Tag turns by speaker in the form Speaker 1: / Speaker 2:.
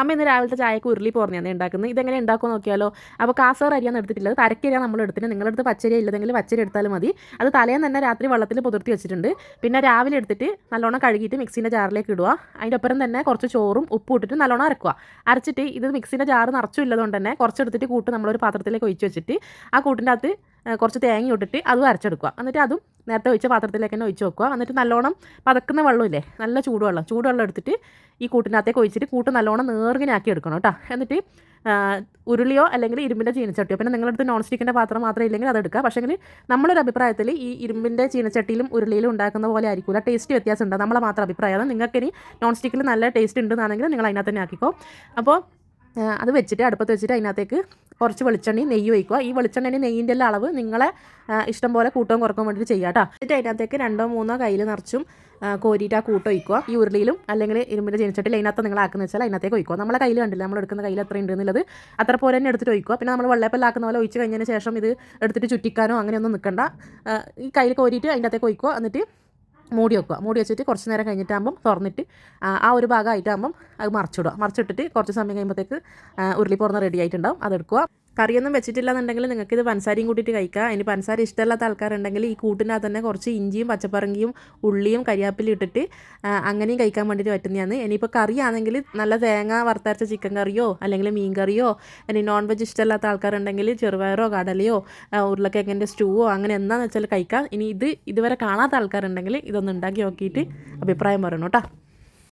Speaker 1: അമ്മ ഇന്ന് രാവിലത്തെ ചായക്ക് ഉരുളി പോർന്നെയാണ് ഉണ്ടാക്കുന്നത് ഇതെങ്ങനെ ഉണ്ടാക്കുമോ നോക്കിയാലോ? അപ്പോൾ കാസർ അരിയാണ് എടുത്തിട്ടുള്ളത് തരക്കരിയാണ് നമ്മൾ എടുത്തിട്ട് നിങ്ങളടുത്ത് പച്ചരി ഇല്ലെങ്കിൽ പച്ചരി എടുത്താലും മതി. അത് തലേന്ന് തന്നെ രാത്രി വെള്ളത്തിൽ പുതിർത്തി വെച്ചിട്ടുണ്ട്. പിന്നെ രാവിലെ എടുത്തിട്ട് നല്ലോണം കഴുകിയിട്ട് മിക്സിന്റെ ജാറിലേക്ക് ഇടുക. അതിന്റെ ഒപ്പം തന്നെ കുറച്ച് ചോറും ഉപ്പും ഇട്ടിട്ട് നല്ലോണം അരക്കുക. അരച്ചിട്ട് ഇത് മിക്സിന്റെ ജാറ് നിറച്ചും ഇല്ലതുകൊണ്ട് തന്നെ കുറച്ചെടുത്തിട്ട് കൂട്ട് നമ്മളൊരു പാത്രത്തിലേക്ക് ഒഴിച്ച് വെച്ചിട്ട് ആ കൂട്ടിന്റെ അകത്ത് കുറച്ച് തേങ്ങ ഇട്ടിട്ട് അതും അരച്ചെടുക്കുക. എന്നിട്ട് അതും നേരത്തെ ഒഴിച്ച പാത്രത്തിലേക്ക് തന്നെ ഒഴിച്ച് വെക്കുക. എന്നിട്ട് നല്ലോണം പതക്കുന്ന വെള്ളമില്ലേ നല്ല ചൂടുവെള്ളം ചൂടുവെള്ളം എടുത്തിട്ട് ഈ കൂട്ടിനകത്തേക്ക് ഒഴിച്ചിട്ട് കൂട്ട് നല്ലോണം നേർങ്ങിനാക്കി എടുക്കണം കേട്ടോ എന്നിട്ട് ഉരുളിയോ അല്ലെങ്കിൽ ഇരുമ്പിന്റെ ചീനച്ചട്ടിയോ പിന്നെ നിങ്ങളടുത്ത് നോൺ സ്റ്റിക്കിന്റെ പാത്രം മാത്രം ഇല്ലെങ്കിൽ അത് എടുക്കുക. പക്ഷേങ്കിൽ നമ്മളൊരു അഭിപ്രായത്തിൽ ഈ ഇരുമ്പിന്റെ ചീനച്ചട്ടിയിലും ഉരുളിയിലും ഉണ്ടാക്കുന്ന പോലെ ആയിരിക്കില്ല ടേസ്റ്റ് വ്യത്യാസം ഉണ്ട്. നമ്മളെ മാത്രം അഭിപ്രായമാണ് നിങ്ങൾക്കിനി നോൺ സ്റ്റിക്കിൽ നല്ല ടേസ്റ്റ് ഉണ്ടെന്നാണെങ്കിൽ നിങ്ങൾ അതിനകത്ത് തന്നെ ആക്കിക്കോ. അപ്പോൾ അത് വെച്ചിട്ട് അടുപ്പത്ത് വെച്ചിട്ട് അതിനകത്തേക്ക് കുറച്ച് വെളിച്ചെണ്ണയും നെയ്യ് ഒഴിക്കുക. ഈ വെളിച്ചെണ്ണയും നെയ്യിന്റെ എല്ലാം അളവ് നിങ്ങളെ ഇഷ്ടം പോലെ കൂട്ടവും കുറയ്ക്കാൻ വേണ്ടിയിട്ട് ചെയ്യാം കേട്ടോ എന്നിട്ട് അതിനകത്തേക്ക് രണ്ടോ മൂന്നോ കയ്യിൽ നിറച്ചും കോരിയിട്ട് ആ കൂട്ട് ഒഴിക്കുക. ഈ ഉരുളിയിലും അല്ലെങ്കിൽ ഇരുമ്പിന്റെ ചീനച്ചട്ടിൽ അതിനകത്ത് നിങ്ങൾ ആക്കുന്ന വെച്ചാൽ അതിനകത്തേക്ക് ഒഴിക്കുക. നമ്മളെ കയ്യിൽ കണ്ടില്ല നമ്മൾ എടുക്കുന്ന കയ്യിൽ എത്ര ഉണ്ട് എന്നുള്ളത്. അത്ര പോലെ തന്നെ എടുത്തിട്ട് ഒഴിക്കുക. പിന്നെ നമ്മൾ വെള്ളപ്പല്ലാക്കുന്ന പോലെ ഒഴിച്ച് കഴിഞ്ഞതിന് ശേഷം ഇത് എടുത്തിട്ട് ചുറ്റിക്കാനോ അങ്ങനെയൊന്നും നിൽക്കണ്ട. ഈ കയ്യിൽ കോരിയിട്ട് അതിനകത്തേക്ക് ഒഴിക്കുക. എന്നിട്ട് മൂടി വെക്കുക മൂടി വെച്ചിട്ട് കുറച്ച് നേരം കഴിഞ്ഞിട്ടാകുമ്പം തുറന്നിട്ട് ആ, ഒരു ഭാഗമായിട്ടാകുമ്പം അത് മറച്ചിടുക. മറച്ചിട്ടിട്ട് കുറച്ച് സമയം കഴിയുമ്പോഴത്തേക്ക് ഉരുളി പുറന്ന് റെഡി ആയിട്ടുണ്ടാവും. അതെടുക്കുക. കറിയൊന്നും വെച്ചിട്ടില്ല എന്നുണ്ടെങ്കിൽ നിങ്ങൾക്ക് ഇത് പഞ്ചസാരയും കൂട്ടിയിട്ട് കഴിക്കാം. ഇനി പഞ്ചസാര ഇഷ്ടമില്ലാത്ത ആൾക്കാരുണ്ടെങ്കിൽ ഈ കൂട്ടിനകത്ത് തന്നെ കുറച്ച് ഇഞ്ചിയും പച്ചപ്പറങ്കിയും ഉള്ളിയും കരിയാപ്പിലും ഇട്ടിട്ട് അങ്ങനെയും കഴിക്കാൻ വേണ്ടിയിട്ട് പറ്റുന്നതാണ്. ഇനിയിപ്പോൾ കറിയാണെങ്കിൽ നല്ല തേങ്ങ വറുത്തരച്ച ചിക്കൻ കറിയോ അല്ലെങ്കിൽ മീൻ കറിയോ ഇനി നോൺ വെജ് ഇഷ്ടമില്ലാത്ത ആൾക്കാരുണ്ടെങ്കിൽ ചെറുപയറോ കടലയോ ഉരുളക്കിഴങ്ങിന്റെ സ്റ്റൂവോ അങ്ങനെ എന്താണെന്ന് വെച്ചാൽ കഴിക്കാം. ഇനി ഇത് ഇതുവരെ കാണാത്ത ആൾക്കാരുണ്ടെങ്കിൽ ഇതൊന്ന് ഉണ്ടാക്കി നോക്കിയിട്ട് അഭിപ്രായം പറയണം കേട്ടോ.